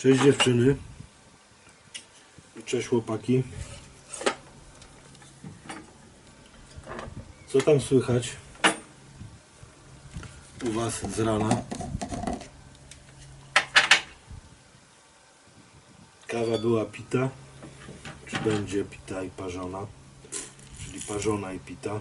Cześć dziewczyny. Cześć chłopaki. Co tam słychać u was z rana? Kawa była pita, czy będzie pita i parzona, czyli parzona i pita.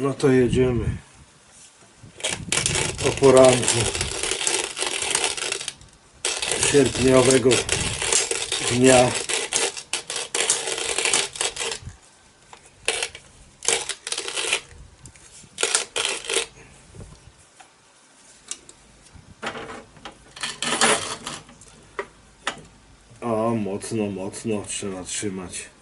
No to jedziemy. O poranku sierpniowego dnia. O, mocno, mocno trzeba trzymać.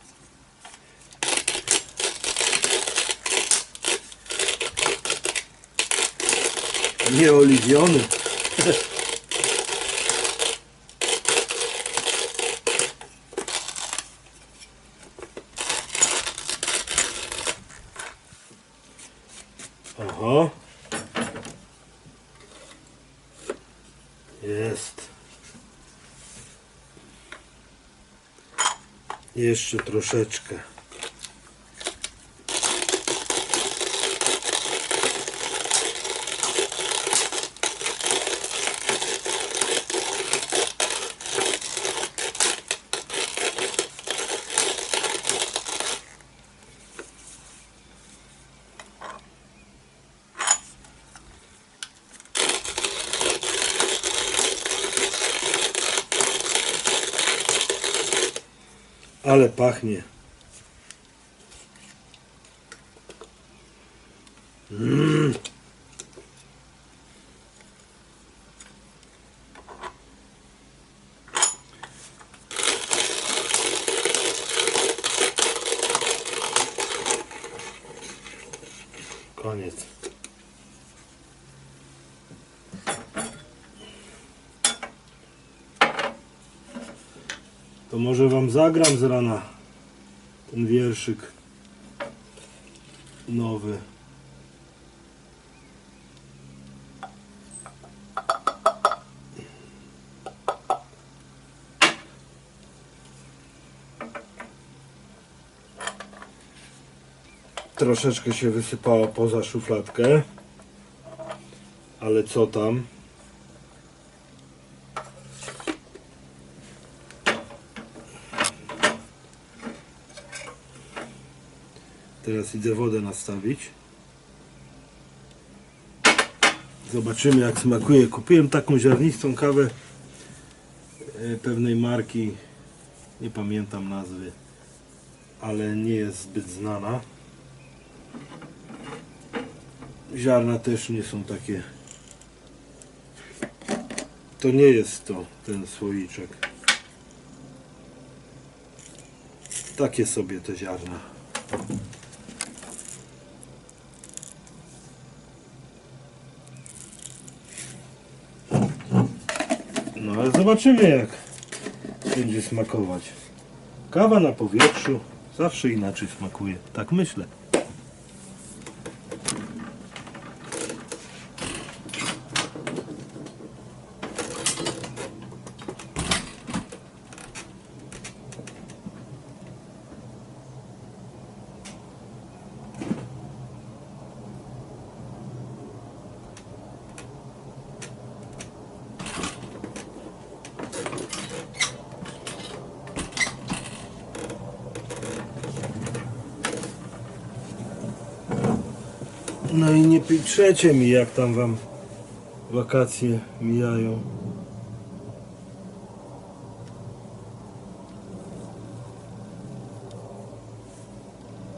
Nieoliwiony. Oho. Jest. Jeszcze troszeczkę. Ale pachnie. Mm. Koniec. To może wam zagram z rana ten wierszyk nowy. Troszeczkę się wysypało poza szufladkę. Ale co tam? Teraz idę wodę nastawić. Zobaczymy jak smakuje. Kupiłem taką ziarnistą kawę e, pewnej marki. Nie pamiętam nazwy, ale nie jest zbyt znana. Ziarna też nie są takie. To nie jest to ten słoiczek. Takie sobie te ziarna. Ale zobaczymy jak będzie smakować. Kawa na powietrzu zawsze inaczej smakuje. Tak myślę. No i nie piszecie mi jak tam wam wakacje mijają.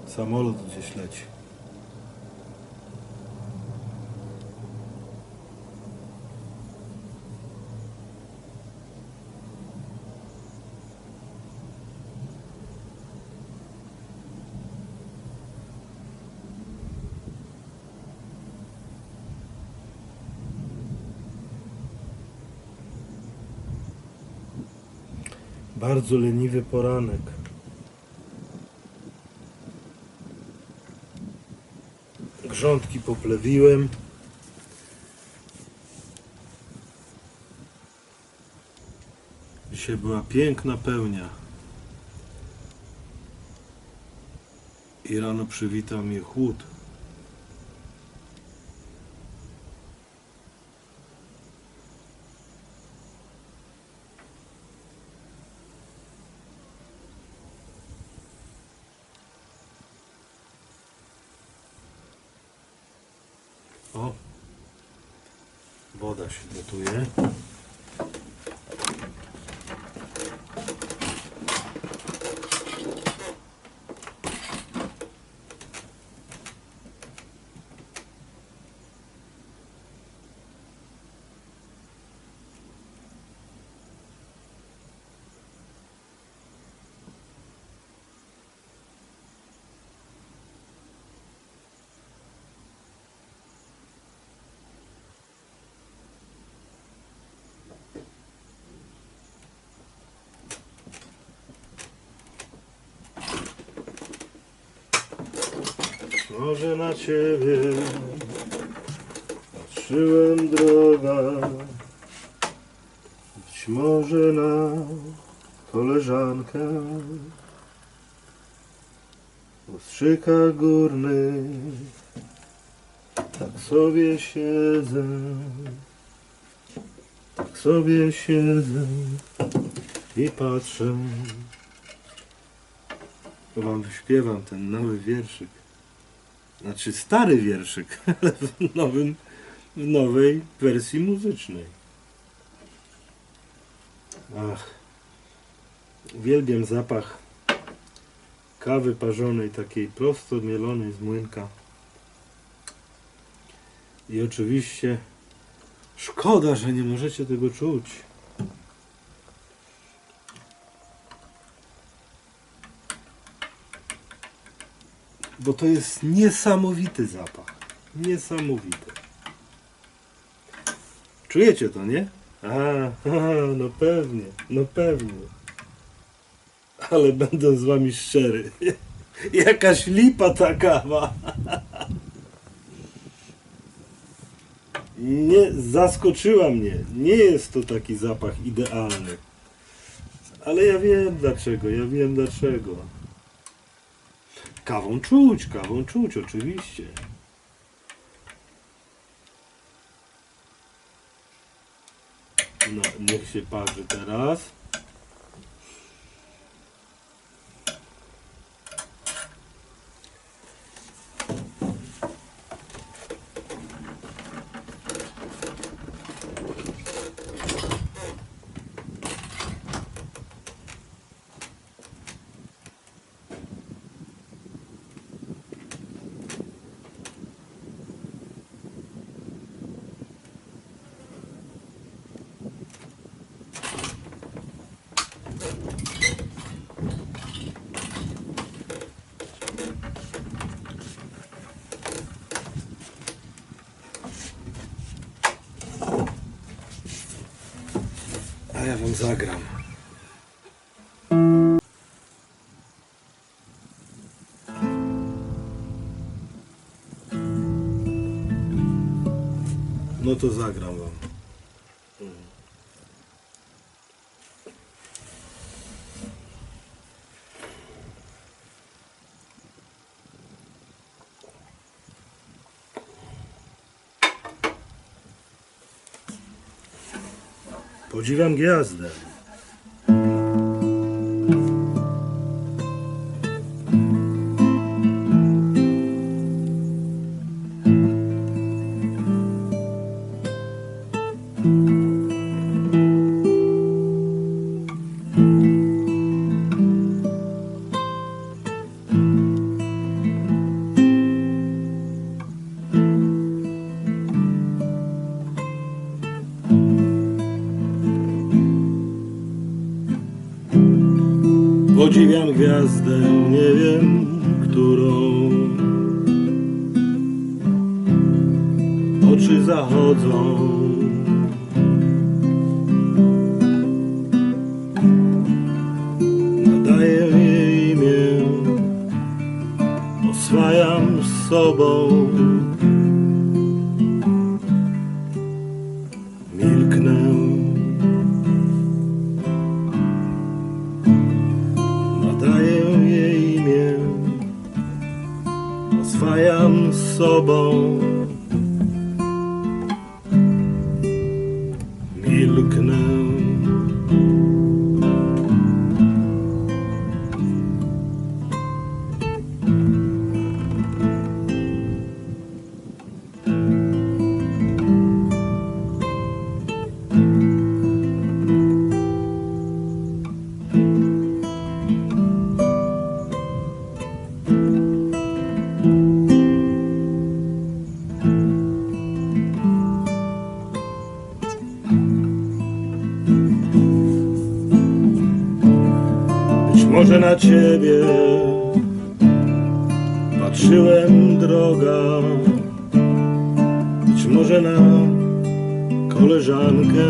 Samolot gdzieś leci. Bardzo leniwy poranek. Grządki poplewiłem. Dzisiaj była piękna pełnia. I rano przywitał mnie chłód. O, woda się gotuje. Może na ciebie patrzyłem droga, być może na koleżankę. U strzyka górnych tak sobie siedzę, tak sobie siedzę i patrzę. To wam wyśpiewam ten nowy wierszyk. Znaczy stary wierszyk, ale w, nowym, w nowej wersji muzycznej. Ach, uwielbiam zapach kawy parzonej, takiej prosto mielonej z młynka. I oczywiście szkoda, że nie możecie tego czuć. Bo to jest niesamowity zapach. Niesamowity. Czujecie to, nie? A, no pewnie, no pewnie. Ale będę z wami szczery. Jakaś lipa ta kawa. Nie, zaskoczyła mnie. Nie jest to taki zapach idealny. Ale ja wiem dlaczego, ja wiem dlaczego. Kawą czuć, kawą czuć, oczywiście. No, niech się parzy teraz. Wam zagram. No to zagram wam. Podziwiam Podziwiam gwiazdę, nie wiem którą. Oczy zachodzą. Nadaję jej imię Oswajam z sobą. Może na ciebie patrzyłem droga, być może na koleżankę.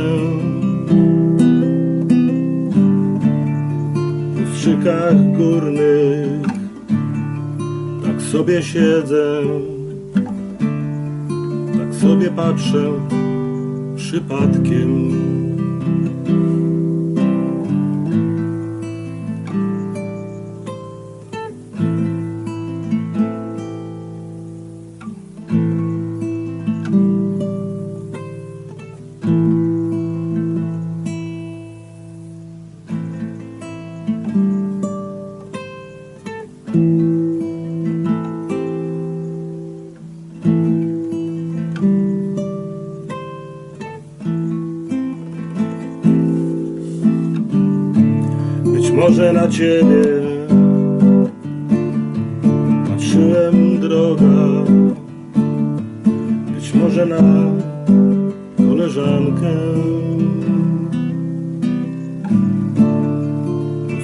W szykach górnych tak sobie siedzę, tak sobie patrzę przypadkiem. Może na ciebie patrzyłem droga, być może na koleżankę.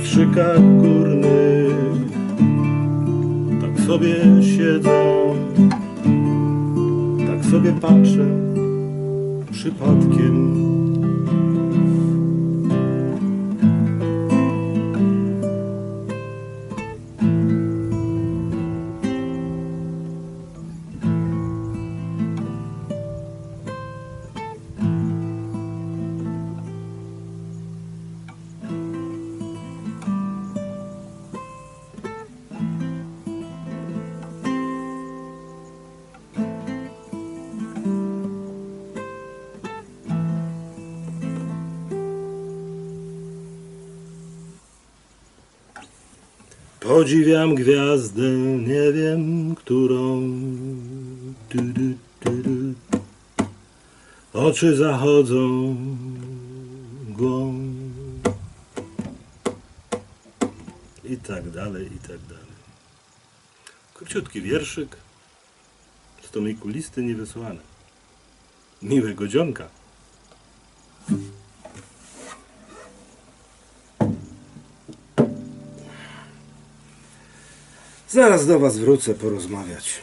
W szykach górnych tak sobie siedzę, tak sobie patrzę przypadkiem. Podziwiam gwiazdę, nie wiem którą. Tu, du, tu, du. Oczy zachodzą mgłą. I tak dalej, i tak dalej. Króciutki wierszyk z tomiku listy niewysłane. Miłego dzionka. Zaraz do Was wrócę porozmawiać.